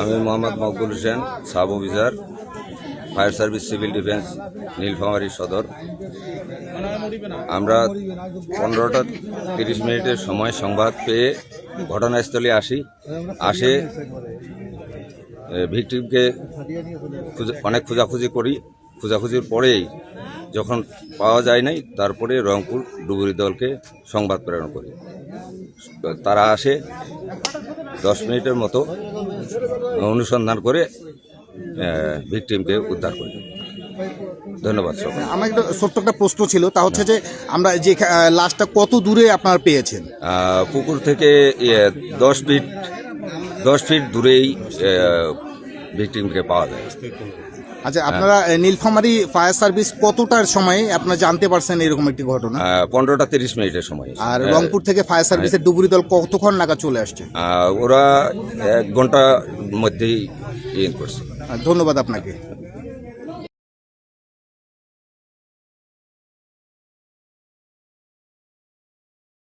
আমি Mohammad Maqbool Hossain, sub officer, fire service, civil defence, Nilphamari Sadar. আমরা পনেরোটা তিরিশ মিনিটের সময় সংবাদ পেয়ে ঘটনাস্থলে আসি। আসে ভিকটিমকে অনেক খোঁজাখুঁজি করি। খোঁজাখুঁজির পরেই যখন পাওয়া যায় নাই, তারপরে রংপুর ডুবুরি দলকে সংবাদ প্রেরণ করি। তারা আসে দশ মিনিটের মতো অনুসন্ধান করে ভিকটিমকে উদ্ধার করি। ধন্যবাদ সবাই আমার একটা ছোট্ট একটা প্রশ্ন ছিল তা হচ্ছে যে আমরা যে লাশটা কত দূরে আপনারা পেয়েছেন? পুকুর থেকে দশ ফিট দশ ফিট দূরেই ভিকটিমকে পাওয়া যায়। আচ্ছা আপনারা নীলফামারি ফায়ার সার্ভিস কতটার সময় আপনারা জানতে পারছেন এরকম একটি ঘটনা? পনেরোটা তিরিশ মিনিটের সময়। আর রংপুর থেকে ফায়ার সার্ভিসের ডুবুরি দল কতক্ষণ নাগাদ চলে আসছে? ওরা এক ঘণ্টার মধ্যেই ইয়ে করছে। ধন্যবাদ আপনাকে।